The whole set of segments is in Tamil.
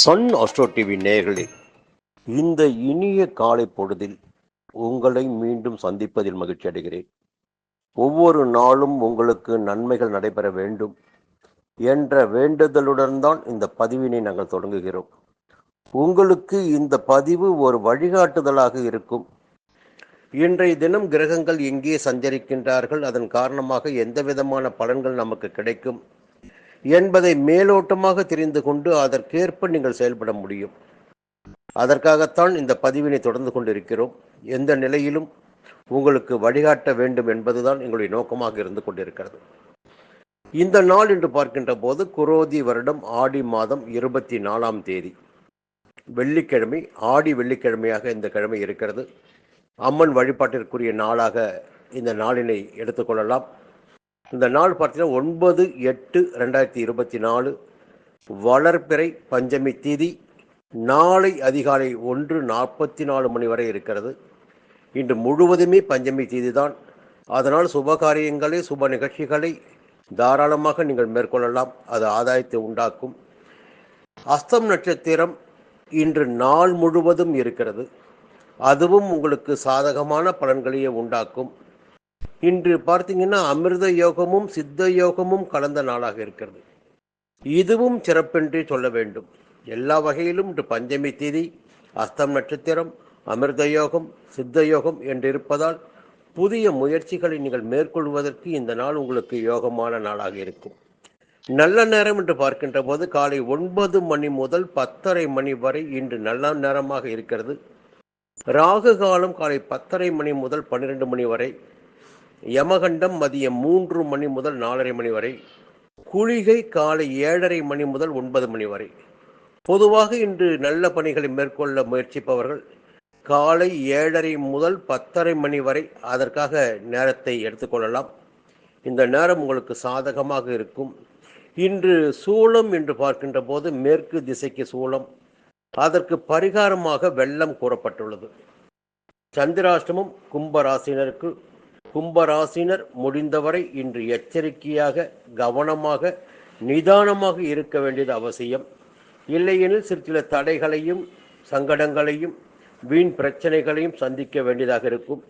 சன் ஆஸ்ட்ரோ டிவி நேர்களே இந்த இனிய காலை பொழுதில் உங்களை மீண்டும் சந்திப்பதில் மகிழ்ச்சி அடைகிறேன். ஒவ்வொரு நாளும் உங்களுக்கு நன்மைகள் நடைபெற வேண்டும் என்ற வேண்டுதலுடன் தான் இந்த பதிவினை நாங்கள் தொடங்குகிறோம். உங்களுக்கு இந்த பதிவு ஒரு வழிகாட்டுதலாக இருக்கும். இன்றைய தினம் கிரகங்கள் எங்கே சஞ்சரிக்கின்றார்கள் அதன் காரணமாக எந்த விதமான பலன்கள் நமக்கு கிடைக்கும் என்பதை மேலோட்டமாக தெரிந்து கொண்டு அதற்கேற்ப நீங்கள் செயல்பட முடியும். அதற்காகத்தான் இந்த பதிவினை தொடர்ந்து கொண்டிருக்கிறோம். எந்த நிலையிலும் உங்களுக்கு வழிகாட்ட வேண்டும் என்பதுதான் எங்களுடைய நோக்கமாக இருந்து கொண்டிருக்கிறது. இந்த நாள் என்று பார்க்கின்ற போது குரோதி வருடம் ஆடி மாதம் இருபத்தி நாலாம் தேதி. வெள்ளிக்கிழமை ஆடி வெள்ளிக்கிழமையாக இந்த கிழமை இருக்கிறது. அம்மன் வழிபாட்டிற்குரிய நாளாக இந்த நாளினை எடுத்துக்கொள்ளலாம் இந்த நாள் பார்த்தீங்கன்னா ஒன்பது எட்டு ரெண்டாயிரத்தி இருபத்தி நாலு. வளர்பிறை பஞ்சமி திதி நாளை அதிகாலை ஒன்று நாற்பத்தி நாலு மணி வரை இருக்கிறது. இன்று முழுவதுமே பஞ்சமி தீதி தான். அதனால் சுப காரியங்களை சுப நிகழ்ச்சிகளை தாராளமாக நீங்கள் மேற்கொள்ளலாம். அது ஆதாயத்தை உண்டாக்கும். அஸ்தம் நட்சத்திரம் இன்று நாள் முழுவதும் இருக்கிறது. அதுவும் உங்களுக்கு சாதகமான பலன்களையே உண்டாக்கும். இன்று பார்த்தீங்கன்னா அமிர்த யோகமும் சித்த யோகமும் கலந்த நாளாக இருக்கிறது. இதுவும் சிறப்பென்றே சொல்ல வேண்டும். எல்லா வகையிலும் இன்று பஞ்சமி தேதி அஸ்தம் நட்சத்திரம் அமிர்த யோகம் சித்த யோகம் என்று இருப்பதால் புதிய முயற்சிகளை நீங்கள் மேற்கொள்வதற்கு இந்த நாள் உங்களுக்கு யோகமான நாளாக இருக்கும். நல்ல நேரம் என்று பார்க்கின்ற போது காலை ஒன்பது மணி முதல் பத்தரை மணி வரை இன்று நல்ல நேரமாக இருக்கிறது. ராகு காலம் காலை பத்தரை மணி முதல் பன்னிரெண்டு மணி வரை யமகண்டம் மதியம் மூன்று மணி முதல் நாலரை மணி வரை குளிகை காலை ஏழரை மணி முதல் ஒன்பது மணி வரை. பொதுவாக இன்று நல்ல பணிகளை மேற்கொள்ள முயற்சிப்பவர்கள் காலை ஏழரை முதல் பத்தரை மணி வரை அதற்காக நேரத்தை எடுத்துக்கொள்ளலாம் இந்த நேரம் உங்களுக்கு சாதகமாக இருக்கும். இன்று சூளம் என்று பார்க்கின்ற போது மேற்கு திசைக்கு சூளம். அதற்கு பரிகாரமாக வெள்ளம் கூறப்பட்டுள்ளது. சந்திராஷ்டமம் கும்பராசினருக்கு கும்பராசினர் முடிந்தவரை இன்று எச்சரிக்கையாக கவனமாக நிதானமாக இருக்க வேண்டியது அவசியம். இல்லையெனில் சிறு சில தடைகளையும் சங்கடங்களையும் வீண் பிரச்சனைகளையும் சந்திக்க வேண்டியதாக இருக்கும்.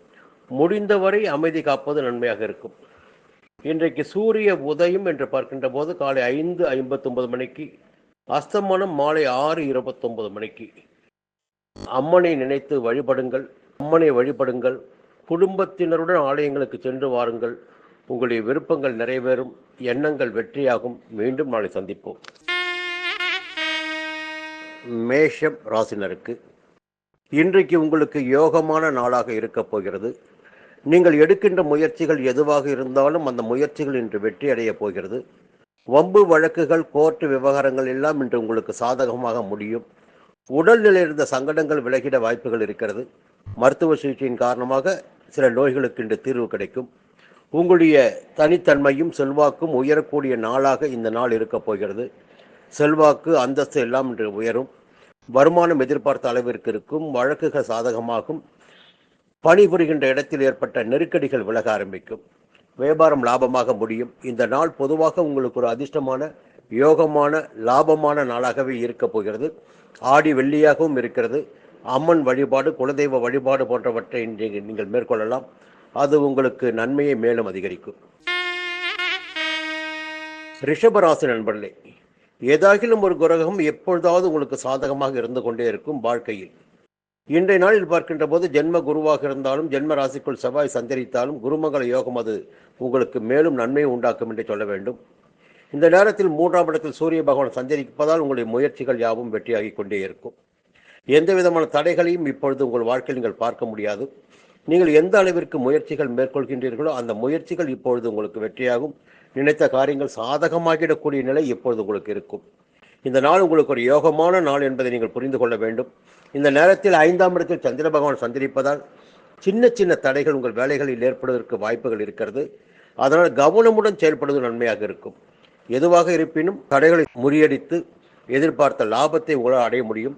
முடிந்தவரை அமைதி காப்பது நன்மையாக இருக்கும். இன்றைக்கு சூரிய உதயம் என்று பார்க்கின்ற போது காலை ஐந்து ஐம்பத்தொன்பது மணிக்கு அஸ்தமனம் மாலை ஆறு இருபத்தொன்பது மணிக்கு. அம்மனை நினைத்து வழிபடுங்கள். அம்மனை வழிபடுங்கள். குடும்பத்தினருடன் ஆலயங்களுக்கு சென்று வாருங்கள். உங்களுடைய விருப்பங்கள் நிறைவேறும். எண்ணங்கள் வெற்றியாகும். மீண்டும் நாளை சந்திப்போம். மேஷம் ராசினருக்கு இன்றைக்கு உங்களுக்கு யோகமான நாளாக இருக்கப் போகிறது. நீங்கள் எடுக்கின்ற முயற்சிகள் எதுவாக இருந்தாலும் அந்த முயற்சிகள் இன்று வெற்றி அடையப் போகிறது. வம்பு வழக்குகள் கோர்ட்டு விவகாரங்கள் எல்லாம் இன்று உங்களுக்கு சாதகமாக முடியும். உடல்நிலை இருந்த சங்கடங்கள் விலகிட வாய்ப்புகள் இருக்கிறது. மருத்துவ சிகிச்சையின் காரணமாக சில நோய்களுக்கு இன்று தீர்வு கிடைக்கும். உங்களுடைய தனித்தன்மையும் செல்வாக்கும் உயரக்கூடிய நாளாக இந்த நாள் இருக்கப் போகிறது. செல்வாக்கு அந்தஸ்து எல்லாம் இன்று உயரும். வருமானம் எதிர்பார்த்த அளவிற்கு இருக்கும் வழக்குகள் சாதகமாகும். பணிபுரிகின்ற இடத்தில் ஏற்பட்ட நெருக்கடிகள் விலக ஆரம்பிக்கும். வியாபாரம் லாபமாக முடியும். இந்த நாள் பொதுவாக உங்களுக்கு ஒரு அதிர்ஷ்டமான யோகமான லாபமான நாளாகவே இருக்கப் போகிறது. ஆடி வெள்ளியாகவும் இருக்கிறது. அம்மன் வழிபாடு குலதெய்வ வழிபாடு போன்றவற்றை இன்றைக்கு நீங்கள் மேற்கொள்ளலாம். அது உங்களுக்கு நன்மையை மேலும் அதிகரிக்கும். ரிஷபராசி நண்பர்களே ஏதாகிலும் ஒரு கிரகம் எப்பொழுதாவது உங்களுக்கு சாதகமாக இருந்து கொண்டே இருக்கும் வாழ்க்கையில். இன்றைய நாளில் பார்க்கின்ற போது ஜென்ம குருவாக இருந்தாலும் ஜென்ம ராசிக்குள் செவ்வாய் சந்தரித்தாலும் குருமங்கள யோகம் அது உங்களுக்கு மேலும் நன்மையை உண்டாக்கும் என்று சொல்ல வேண்டும். இந்த நேரத்தில் மூன்றாம் இடத்தில் சூரிய பகவான் சஞ்சரிப்பதால் உங்களுடைய முயற்சிகள் யாவும் வெற்றியாகி கொண்டே இருக்கும். எந்த விதமான தடைகளையும் இப்பொழுது உங்கள் வாழ்க்கையில் நீங்கள் பார்க்க முடியாது. நீங்கள் எந்த அளவிற்கு முயற்சிகள் மேற்கொள்கின்றீர்களோ அந்த முயற்சிகள் இப்பொழுது உங்களுக்கு வெற்றியாகும். நினைத்த காரியங்கள் சாதகமாகிடக்கூடிய நிலை இப்பொழுது உங்களுக்கு இருக்கும். இந்த நாள் உங்களுக்கு ஒரு யோகமான நாள் என்பதை நீங்கள் புரிந்து கொள்ள வேண்டும். இந்த நேரத்தில் ஐந்தாம் இடத்தில் சந்திர பகவான் சந்திரிப்பதால் சின்ன சின்ன தடைகள் உங்கள் வேலைகளில் ஏற்படுவதற்கு வாய்ப்புகள் இருக்கிறது. அதனால் கவனமுடன் செயல்படுவது நன்மையாக இருக்கும். எதுவாக இருப்பினும் தடைகளை முறியடித்து எதிர்பார்த்த லாபத்தை உங்களால் அடைய முடியும்.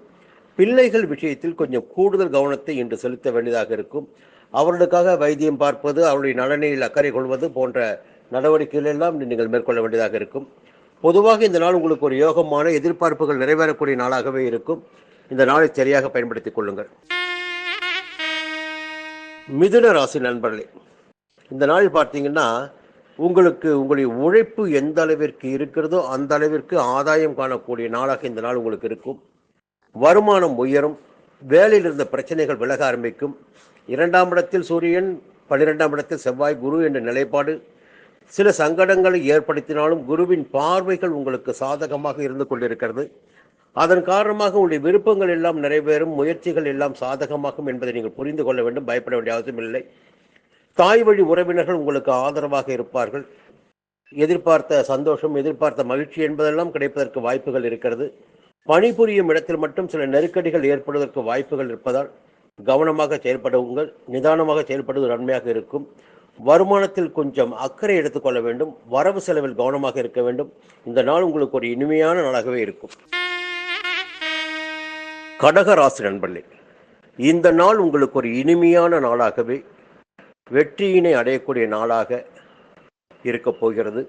பிள்ளைகள் விஷயத்தில் கொஞ்சம் கூடுதல் கவனத்தை இன்று செலுத்த வேண்டியதாக இருக்கும். அவர்களுக்காக வைத்தியம் பார்ப்பது அவருடைய நலனில் அக்கறை கொள்வது போன்ற நடவடிக்கைகள் எல்லாம் நீங்கள் மேற்கொள்ள வேண்டியதாக இருக்கும். பொதுவாக இந்த நாள் உங்களுக்கு ஒரு யோகமான எதிர்பார்ப்புகள் நிறைவேறக்கூடிய நாளாகவே இருக்கும். இந்த நாளை சரியாக பயன்படுத்திக் கொள்ளுங்கள். மிதுன ராசி நண்பர்களே இந்த நாள் பார்த்தீங்கன்னா உங்களுக்கு உங்களுடைய உழைப்பு எந்த அளவிற்கு இருக்கிறதோ அந்த அளவிற்கு ஆதாயம் காணக்கூடிய நாளாக இந்த நாள் உங்களுக்கு இருக்கும். வருமானம் உயரும் வேலையில் இருந்த பிரச்சனைகள் விலக ஆரம்பிக்கும். இரண்டாம் இடத்தில் சூரியன் பன்னிரெண்டாம் இடத்தில் செவ்வாய் குரு என்ற நிலைப்பாடு. சில சங்கடங்களை ஏற்படுத்தினாலும் குருவின் பார்வைகள் உங்களுக்கு சாதகமாக இருந்து கொண்டிருக்கிறது. அதன் காரணமாக உங்களுடைய விருப்பங்கள் எல்லாம் நிறைவேறும் முயற்சிகள் எல்லாம் சாதகமாகும் என்பதை நீங்கள் புரிந்து கொள்ள வேண்டும். பயப்பட வேண்டிய அவசியம் இல்லை. தாய் வழி உறவினர்கள் உங்களுக்கு ஆதரவாக இருப்பார்கள். எதிர்பார்த்த சந்தோஷம் எதிர்பார்த்த மகிழ்ச்சி என்பதெல்லாம் கிடைப்பதற்கு வாய்ப்புகள் இருக்கிறது. பணிபுரியும் இடத்தில் மட்டும் சில நெருக்கடிகள் ஏற்படுவதற்கு வாய்ப்புகள் இருப்பதால் கவனமாக செயல்படுங்கள் நிதானமாக செயல்படுவது நன்மையாக இருக்கும். வருமானத்தில் கொஞ்சம் அக்கறை எடுத்துக்கொள்ள வேண்டும். வரவு செலவில் கவனமாக இருக்க வேண்டும். இந்த நாள் உங்களுக்கு ஒரு இனிமையான நாளாகவே இருக்கும். கடகராசி நண்பர்களே இந்த நாள் உங்களுக்கு ஒரு இனிமையான நாளாகவே வெற்றியினை அடையக்கூடிய நாளாக இருக்கப் போகிறது.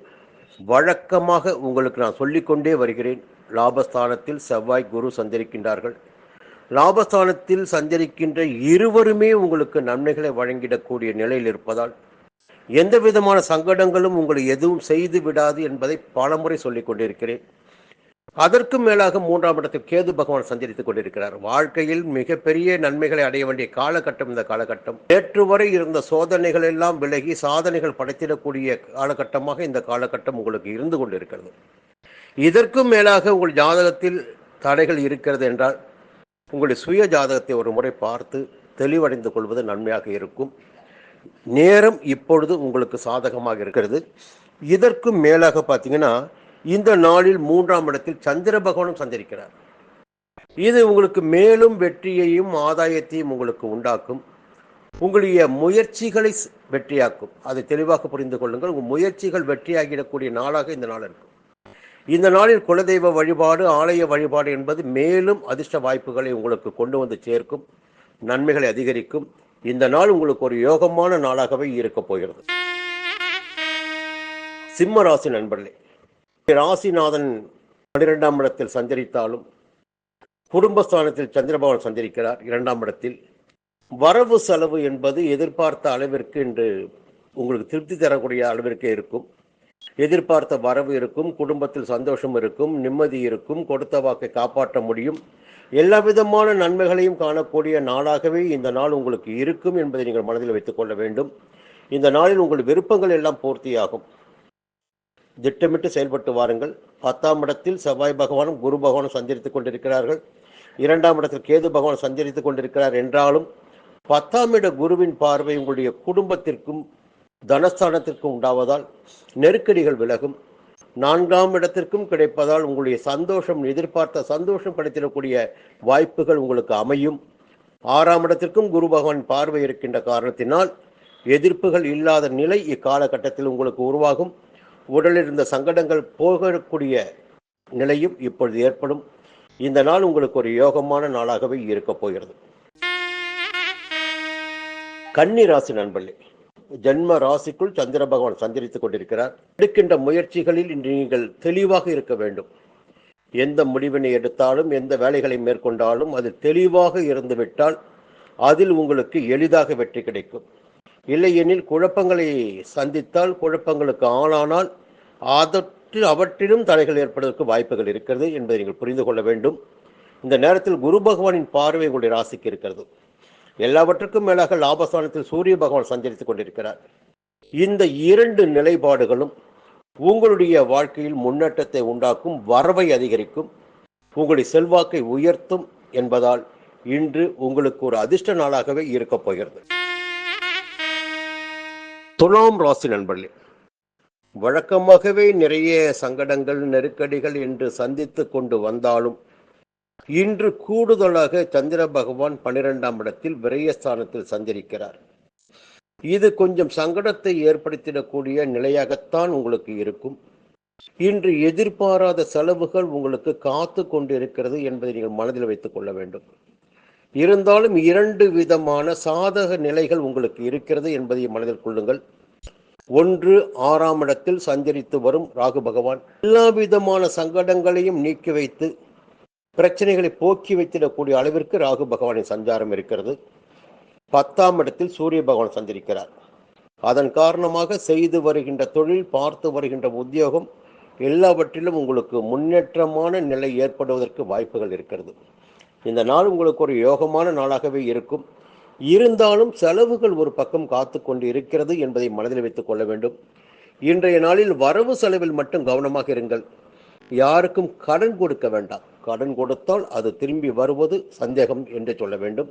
வழக்கமாக உங்களுக்கு நான் சொல்லிக்கொண்டே வருகிறேன். லாபஸ்தானத்தில் செவ்வாய் குரு சந்தரிக்கின்றார்கள் லாபஸ்தானத்தில் சஞ்சரிக்கின்ற இருவருமே உங்களுக்கு நன்மைகளை வழங்கிடக்கூடிய நிலையில் இருப்பதால் எந்த விதமான சங்கடங்களும் உங்களை எதுவும் செய்து விடாது என்பதை பலமுறை சொல்லிக் கொண்டிருக்கிறேன் அதற்கும் மேலாக மூன்றாம் இடத்தில் கேது பகவான் சஞ்சரித்துக் கொண்டிருக்கிறார். வாழ்க்கையில் மிகப்பெரிய நன்மைகளை அடைய வேண்டிய காலகட்டம் இந்த காலகட்டம். நேற்று வரை இருந்த சோதனைகள் எல்லாம் விலகி சாதனைகள் படைத்திடக்கூடிய காலகட்டமாக இந்த காலகட்டம் உங்களுக்கு இருந்து கொண்டிருக்கிறது. இதற்கும் மேலாக உங்கள் ஜாதகத்தில் தடைகள் இருக்கிறது என்றால் உங்களுடைய சுய ஜாதகத்தை ஒரு முறை பார்த்து தெளிவடைந்து கொள்வது நன்மையாக இருக்கும். நேரம் இப்பொழுது உங்களுக்கு சாதகமாக இருக்கிறது. இதற்கும் மேலாக பார்த்தீங்கன்னா இந்த நாளில் மூன்றாம் இடத்தில் சந்திர பகவானும் சஞ்சரிக்கிறார். இது உங்களுக்கு மேலும் வெற்றியையும் ஆதாயத்தையும் உங்களுக்கு உண்டாக்கும். உங்களுடைய முயற்சிகளை வெற்றியாக்கும். அதை தெளிவாக புரிந்து கொள்ளுங்கள். உங்கள் முயற்சிகள் வெற்றியாகிடக்கூடிய நாளாக இந்த நாள் இருக்கும். இந்த நாளில் குலதெய்வ வழிபாடு ஆலய வழிபாடு என்பது மேலும் அதிர்ஷ்ட வாய்ப்புகளை உங்களுக்கு கொண்டு வந்து சேர்க்கும். நன்மைகளை அதிகரிக்கும். இந்த நாள் உங்களுக்கு ஒரு யோகமான நாளாகவே இருக்கப் போகிறது. சிம்ம ராசி நண்பர்களே ராசிநாதன் பன்னிரெண்டாம் இடத்தில் சஞ்சரித்தாலும் குடும்பஸ்தானத்தில் சந்திரபவன் சஞ்சரிக்கிறார் இரண்டாம் இடத்தில். வரவு செலவு என்பது எதிர்பார்த்த அளவிற்கு இன்று உங்களுக்கு திருப்தி தரக்கூடிய அளவிற்கே இருக்கும். எதிர்பார்த்த வரவு இருக்கும் குடும்பத்தில் சந்தோஷம் இருக்கும் நிம்மதி இருக்கும் கொடுத்த வாக்கை காப்பாற்ற முடியும். எல்லா விதமான நன்மைகளையும் காணக்கூடிய நாளாகவே இந்த நாள் உங்களுக்கு இருக்கும் என்பதை நீங்கள் மனதில் வைத்துக்கொள்ள வேண்டும். இந்த நாளில் உங்கள் விருப்பங்கள் எல்லாம் பூர்த்தியாகும். திட்டமிட்டு செயல்பட்டு வாருங்கள். பத்தாம் இடத்தில் செவ்வாய் பகவானும் குரு பகவானும் சஞ்சரித்துக் கொண்டிருக்கிறார்கள். இரண்டாம் இடத்தில் கேது பகவான் சஞ்சரித்துக் கொண்டிருக்கிறார் என்றாலும் பத்தாம் இட குருவின் பார்வை உங்களுடைய குடும்பத்திற்கும் தனஸ்தானத்திற்கும் உண்டாவதால் நெருக்கடிகள் விலகும். நான்காம் இடத்திற்கும் கிடைப்பதால் உங்களுடைய சந்தோஷம் எதிர்பார்த்த சந்தோஷம் கிடைத்திடக்கூடிய வாய்ப்புகள் உங்களுக்கு அமையும். ஆறாம் இடத்திற்கும் குரு பகவான் பார்வை இருக்கின்ற காரணத்தினால் எதிர்ப்புகள் இல்லாத நிலை இக்காலகட்டத்தில் உங்களுக்கு உருவாகும். உடலில் இருந்த சங்கடங்கள் போகக்கூடிய நிலையும் இப்பொழுது ஏற்படும். இந்த நாள் உங்களுக்கு ஒரு யோகமான நாளாகவே இருக்கப் போகிறது. கன்னி ராசி நண்பர்களே ஜென்ம ராசிக்குள் சந்திர பகவான் சஞ்சரித்துக் கொண்டிருக்கிறார். எடுக்கின்ற முயற்சிகளில் இன்று நீங்கள் தெளிவாக இருக்க வேண்டும். எந்த முடிவினை எடுத்தாலும் எந்த வேலைகளை மேற்கொண்டாலும் அது தெளிவாக இருந்துவிட்டால் அதில் உங்களுக்கு எளிதாக வெற்றி கிடைக்கும். இல்லையெனில் குழப்பங்களை சந்தித்தால் குழப்பங்களுக்கு ஆளானால் அதற்கு அவற்றிலும் தடைகள் ஏற்படுவதற்கு வாய்ப்புகள் இருக்கிறது என்பதை நீங்கள் புரிந்து கொள்ள வேண்டும். இந்த நேரத்தில் குரு பகவானின் பார்வை உங்களுடைய ராசிக்கு இருக்கிறது. எல்லாவற்றுக்கும் மேலாக லாபஸ்தானத்தில் சூரிய பகவான் சஞ்சரித்துக் கொண்டிருக்கிறார். இந்த இரண்டு நிலைப்பாடுகளும் உங்களுடைய வாழ்க்கையில் முன்னேற்றத்தை உண்டாக்கும் வரவை அதிகரிக்கும் உங்களுடைய செல்வாக்கை உயர்த்தும் என்பதால் இன்று உங்களுக்கு ஒரு அதிர்ஷ்ட நாளாகவே இருக்கப் போகிறது. துலாம் ராசி நண்பர்களே வழக்கமாகவே நிறைய சங்கடங்கள் நெருக்கடிகள் என்று சந்தித்து கொண்டு வந்தாலும் இன்று கூடுதலாக சந்திர பகவான் பன்னிரெண்டாம் இடத்தில் விரயஸ்தானத்தில் சஞ்சரிக்கிறார். இது கொஞ்சம் சங்கடத்தை ஏற்படுத்திடக்கூடிய நிலையாகத்தான் உங்களுக்கு இருக்கும். இன்று எதிர்பாராத செலவுகள் உங்களுக்கு காத்து கொண்டிருக்கிறது என்பதை நீங்கள் மனதில் வைத்துக் கொள்ள வேண்டும். இருந்தாலும் இரண்டு விதமான சாதக நிலைகள் உங்களுக்கு இருக்கிறது என்பதை மனதில் கொள்ளுங்கள். ஒன்று ஆறாம் இடத்தில் சஞ்சரித்து வரும் ராகு பகவான். எல்லா விதமான சங்கடங்களையும் நீக்கி வைத்து பிரச்சனைகளை போக்கி வைத்திடக்கூடிய அளவிற்கு ராகு பகவானின் சஞ்சாரம் இருக்கிறது. பத்தாம் இடத்தில் சூரிய பகவான் சஞ்சரிக்கிறார். அதன் காரணமாக செய்து வருகின்ற தொழில் பார்த்து வருகின்ற உத்தியோகம் எல்லாவற்றிலும் உங்களுக்கு முன்னேற்றமான நிலை ஏற்படுவதற்கு வாய்ப்புகள் இருக்கிறது. இந்த நாள் உங்களுக்கு ஒரு யோகமான நாளாகவே இருக்கும். இருந்தாலும் செலவுகள் ஒரு பக்கம் காத்து கொண்டு இருக்கிறது என்பதை மனதில் வைத்துக் கொள்ள வேண்டும். இன்றைய நாளில் வரவு செலவில் மட்டும் கவனமாக இருங்கள். யாருக்கும் கடன் கொடுக்க வேண்டாம். கடன் கொடுத்தால் அது திரும்பி வருவது சந்தேகம் என்று சொல்ல வேண்டும்.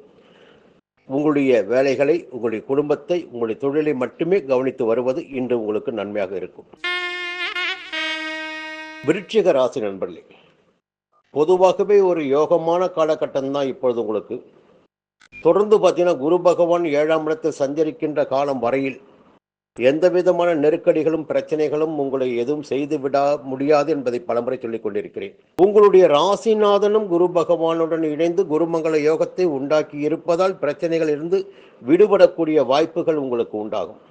உங்களுடைய வேலைகளை உங்களுடைய குடும்பத்தை உங்களுடைய தொழிலை மட்டுமே கவனித்து வருவது இன்று உங்களுக்கு நன்மையாக இருக்கும். விருட்சிக ராசி நண்பர்களே பொதுவாகவே ஒரு யோகமான காலகட்டம் தான் இப்பொழுது உங்களுக்கு. தொடர்ந்து பார்த்தீங்கன்னா குரு பகவான் ஏழாம் இடத்தில் சஞ்சரிக்கின்ற காலம் வரையில் எந்த விதமான நெருக்கடிகளும் பிரச்சனைகளும் உங்களை எதுவும் செய்து விட முடியாது என்பதை பலமுறை சொல்லிக் கொண்டிருக்கிறேன். உங்களுடைய ராசிநாதனும் குரு பகவானுடன் இணைந்து குருமங்கள யோகத்தை உண்டாக்கி இருப்பதால் பிரச்சனைகள் இருந்து விடுபடக்கூடிய வாய்ப்புகள் உங்களுக்கு உண்டாகும்.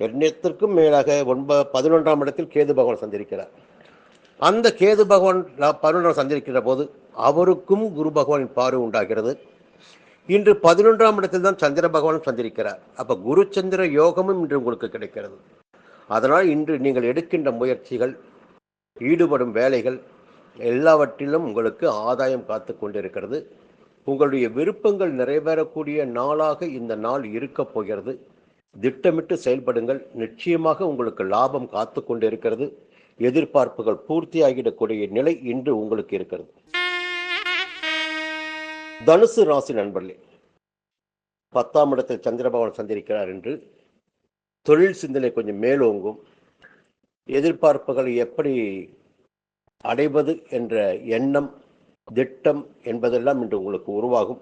எண்ணத்திற்கும் மேலாக ஒன்ப பதினொன்றாம் இடத்தில் கேது பகவான் சந்திருக்கிறார் அந்த கேது பகவான் பதினொன்றாம் சந்திருக்கிற போது அவருக்கும் குரு பகவானின் பார்வை உண்டாகிறது. இன்று பதினொன்றாம் இடத்தில் தான் சந்திர பகவான் சந்திரிக்கிறார். அப்போ குரு சந்திர யோகமும் இன்று உங்களுக்கு கிடைக்கிறது. அதனால் இன்று நீங்கள் எடுக்கின்ற முயற்சிகள் ஈடுபடும் வேலைகள் எல்லாவற்றிலும் உங்களுக்கு ஆதாயம் காத்து கொண்டிருக்கிறது. உங்களுடைய விருப்பங்கள் நிறைவேறக்கூடிய நாளாக இந்த நாள் இருக்கப் போகிறது. திட்டமிட்டு செயல்படுங்கள். நிச்சயமாக உங்களுக்கு லாபம் காத்து கொண்டிருக்கிறது. எதிர்பார்ப்புகள் பூர்த்தியாகிடக்கூடிய நிலை இன்று உங்களுக்கு இருக்கிறது. தனுசு ராசி நண்பர்களே பத்தாம் இடத்தில் சந்திரபவன் சந்திரிக்கிறார் என்று தொழில் சிந்தனை கொஞ்சம் மேலோங்கும். எதிர்பார்ப்புகளை எப்படி அடைவது என்ற எண்ணம் திட்டம் என்பதெல்லாம் இன்று உங்களுக்கு உருவாகும்.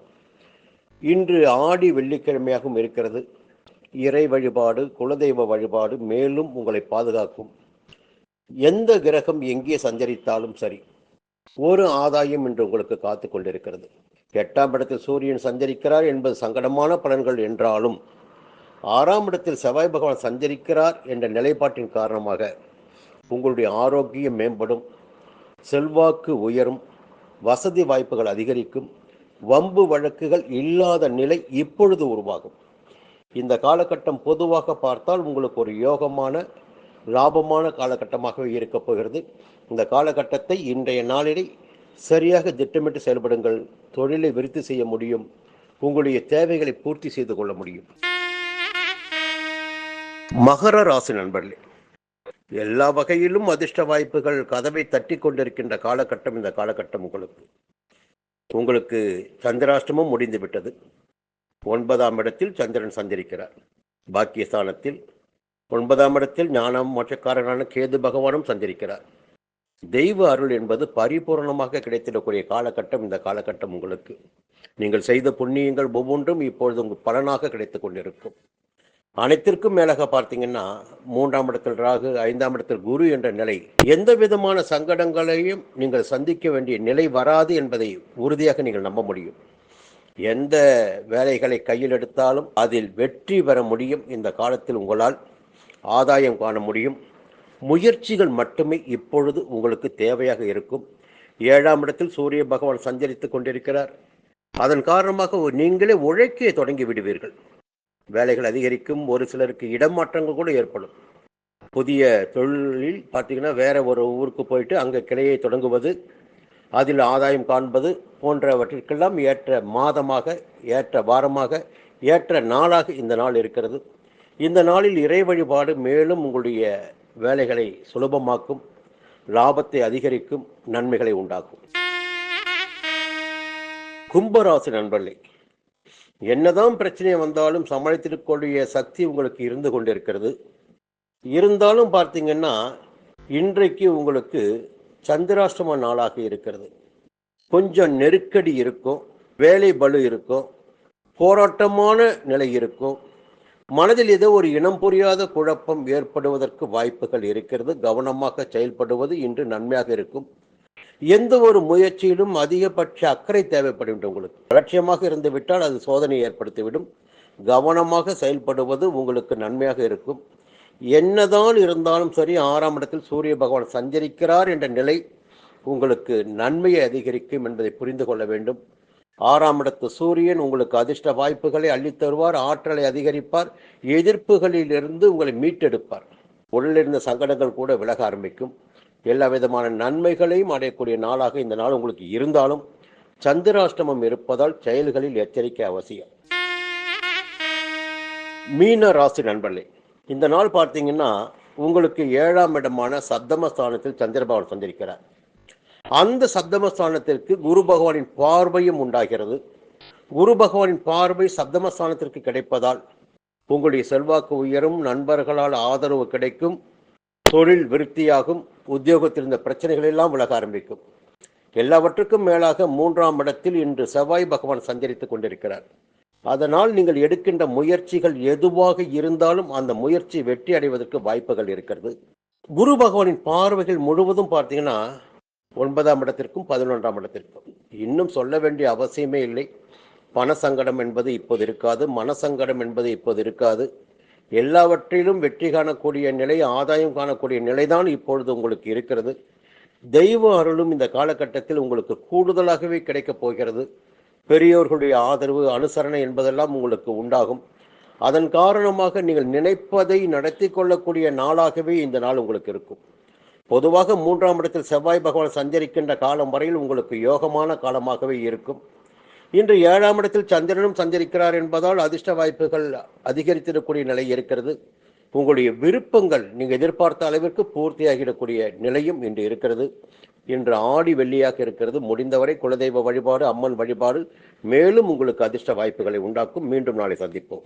இன்று ஆடி வெள்ளிக்கிழமையாகவும் இருக்கிறது. இறை வழிபாடு குலதெய்வ வழிபாடு மேலும் உங்களை பாதுகாக்கும். எந்த கிரகம் எங்கே சஞ்சரித்தாலும் சரி ஒரு ஆதாயம் இன்று உங்களுக்கு காத்து கொண்டிருக்கிறது. எட்டாம் இடத்தில் சூரியன் சஞ்சரிக்கிறார் என்பது சங்கடமான பலன்கள் என்றாலும் ஆறாம் இடத்தில் செவ்வாய் பகவான் சஞ்சரிக்கிறார் என்ற நிலைப்பாட்டின் காரணமாக உங்களுடைய ஆரோக்கியம் மேம்படும் செல்வாக்கு உயரும் வசதி வாய்ப்புகள் அதிகரிக்கும் வம்பு வழக்குகள் இல்லாத நிலை இப்பொழுது உருவாகும். இந்த காலகட்டம் பொதுவாக பார்த்தால் உங்களுக்கு ஒரு யோகமான லாபமான காலகட்டமாகவே இருக்கப் போகிறது. இந்த காலகட்டத்தை இன்றைய நாளிலே சரியாக திட்டமிட்டு செயல்படுங்கள். தொழிலை விருத்தி செய்ய முடியும். உங்களுடைய தேவைகளை பூர்த்தி செய்து கொள்ள முடியும். மகர ராசி நண்பர்களே எல்லா வகையிலும் அதிர்ஷ்ட வாய்ப்புகள் கதவை தட்டி கொண்டிருக்கின்ற காலகட்டம் இந்த காலகட்டம் உங்களுக்கு. உங்களுக்கு சந்திராஷ்டமும் முடிந்துவிட்டது. ஒன்பதாம் இடத்தில் சந்திரன் சந்திரிக்கிறார். பாக்கியஸ்தானத்தில் ஒன்பதாம் இடத்தில் ஞானம் மோட்சக்காரனான கேது பகவானும் சந்திரிக்கிறார். தெய்வ அருள் என்பது பரிபூர்ணமாக கிடைத்திடக்கூடிய காலகட்டம் இந்த காலகட்டம் உங்களுக்கு. நீங்கள் செய்த புண்ணியங்கள் ஒவ்வொன்றும் இப்பொழுது உங்கள் பலனாக கிடைத்து கொண்டிருக்கும். அனைத்திற்கும் மேலாக பார்த்தீங்கன்னா மூன்றாம் இடத்தில் ராகு ஐந்தாம் இடத்தில் குரு என்ற நிலை எந்த விதமான சங்கடங்களையும் நீங்கள் சந்திக்க வேண்டிய நிலை வராது என்பதை உறுதியாக நீங்கள் நம்ப முடியும். எந்த வேலைகளை கையில் எடுத்தாலும் அதில் வெற்றி பெற முடியும். இந்த காலத்தில் உங்களால் ஆதாயம் காண முடியும். முயற்சிகள் மட்டுமே இப்பொழுது உங்களுக்கு தேவையாக இருக்கும். ஏழாம் இடத்தில் சூரிய பகவான் சஞ்சரித்துக் கொண்டிருக்கிறார். அதன் காரணமாக நீங்களே உழைக்க தொடங்கி விடுவீர்கள். வேலைகள் அதிகரிக்கும் ஒரு சிலருக்கு இடமாற்றங்கள் கூட ஏற்படும். புதிய தொழிலில் பார்த்தீங்கன்னா வேற ஒரு ஊருக்கு போயிட்டு அங்கே கிளையை தொடங்குவது அதில் ஆதாயம் காண்பது போன்றவற்றிற்கெல்லாம் ஏற்ற மாதமாக ஏற்ற வாரமாக ஏற்ற நாளாக இந்த நாள் இருக்கிறது. இந்த நாளில் இறை வழிபாடு மேலும் உங்களுடைய வேலைகளை சுலபமாக்கும் லாபத்தை அதிகரிக்கும் நன்மைகளை உண்டாக்கும். கும்பராசி நண்பர்களே என்னதான் பிரச்சனை வந்தாலும் சமாளித்திருக்கக்கூடிய சக்தி உங்களுக்கு இருந்து கொண்டிருக்கிறது. இருந்தாலும் பார்த்தீங்கன்னா இன்றைக்கு உங்களுக்கு சந்திராஷ்டம நாளாக இருக்கிறது. கொஞ்சம் நெருக்கடி இருக்கும் வேலை பலு இருக்கும் போராட்டமான நிலை இருக்கும். மனதில் ஏதோ ஒரு இனம் புரியாத குழப்பம் ஏற்படுவதற்கு வாய்ப்புகள் இருக்கிறது. கவனமாக செயல்படுவது இன்று நன்மையாக இருக்கும். எந்த ஒரு முயற்சியிலும் அதிகபட்ச அக்கறை தேவைப்படும் உங்களுக்கு. அலட்சியமாக இருந்துவிட்டால் அது சோதனை ஏற்படுத்திவிடும். கவனமாக செயல்படுவது உங்களுக்கு நன்மையாக இருக்கும். என்னதான் இருந்தாலும் சரி ஆறாம் இடத்தில் சூரிய பகவான் சஞ்சரிக்கிறார் என்ற நிலை உங்களுக்கு நன்மையை அதிகரிக்கும் என்பதை புரிந்து கொள்ள வேண்டும். ஆறாம் இடத்து சூரியன் உங்களுக்கு அதிர்ஷ்ட வாய்ப்புகளை அள்ளித் தருவார் ஆற்றலை அதிகரிப்பார் எதிர்ப்புகளிலிருந்து உங்களை மீட்டெடுப்பார். உடலிருந்த சங்கடங்கள் கூட விலக ஆரம்பிக்கும். எல்லா விதமான நன்மைகளையும் அடையக்கூடிய நாளாக இந்த நாள் உங்களுக்கு இருந்தாலும் சந்திராஷ்டமம் இருப்பதால் செயல்களில் எச்சரிக்கை அவசியம். மீன ராசி நண்பர்களே இந்த நாள் பார்த்தீங்கன்னா உங்களுக்கு ஏழாம் இடமான சப்தமஸ்தானத்தில் சந்திரபகவான் சந்திருக்கிறார் அந்த சப்தமஸ்தானத்திற்கு குரு பகவானின் பார்வையும் உண்டாகிறது. குரு பகவானின் பார்வை சப்தமஸ்தானத்திற்கு கிடைப்பதால் உங்களுடைய செல்வாக்கு உயரும் நண்பர்களால் ஆதரவு கிடைக்கும் தொழில் விருத்தியாகும் உத்தியோகத்தில் இருந்த பிரச்சனைகள் எல்லாம் விலக ஆரம்பிக்கும். எல்லாவற்றுக்கும் மேலாக மூன்றாம் இடத்தில் இன்று செவ்வாய் பகவான் சஞ்சரித்துக் கொண்டிருக்கிறார். அதனால் நீங்கள் எடுக்கின்ற முயற்சிகள் எதுவாக இருந்தாலும் அந்த முயற்சி வெற்றி அடைவதற்கு வாய்ப்புகள் இருக்கிறது. குரு பகவானின் பார்வைகள் முழுவதும் பார்த்தீங்கன்னா ஒன்பதாம் இடத்திற்கும் பதினொன்றாம் இடத்திற்கும். இன்னும் சொல்ல வேண்டிய அவசியமே இல்லை. பண சங்கடம் என்பது இப்போது இருக்காது. மனசங்கடம் என்பது இப்போது இருக்காது. எல்லாவற்றிலும் வெற்றி காணக்கூடிய நிலை ஆதாயம் காணக்கூடிய நிலைதான் இப்பொழுது உங்களுக்கு இருக்கிறது. தெய்வ அருளும் இந்த காலகட்டத்தில் உங்களுக்கு கூடுதலாகவே கிடைக்கப் போகிறது. பெரியோர்களுடைய ஆதரவு அனுசரணை என்பதெல்லாம் உங்களுக்கு உண்டாகும். அதன் காரணமாக நீங்கள் நினைப்பதை நடத்தி கொள்ளக்கூடிய நாளாகவே இந்த நாள் உங்களுக்கு இருக்கும். பொதுவாக மூன்றாம் இடத்தில் செவ்வாய் பகவான் சஞ்சரிக்கின்ற காலம் வரையில் உங்களுக்கு யோகமான காலமாகவே இருக்கும். இன்று ஏழாம் இடத்தில் சந்திரனும் சஞ்சரிக்கிறார் என்பதால் அதிர்ஷ்ட வாய்ப்புகள் அதிகரித்திடக்கூடிய நிலை இருக்கிறது. உங்களுடைய விருப்பங்கள் நீங்கள் எதிர்பார்த்த அளவிற்கு பூர்த்தியாகிடக்கூடிய நிலையும் இன்று இருக்கிறது. இன்று ஆடி வெள்ளியாக இருக்கிறது. முடிந்தவரை குலதெய்வ வழிபாடு அம்மன் வழிபாடு மேலும் உங்களுக்கு அதிர்ஷ்ட வாய்ப்புகளை உண்டாக்கும். மீண்டும் நாளை சந்திப்போம்.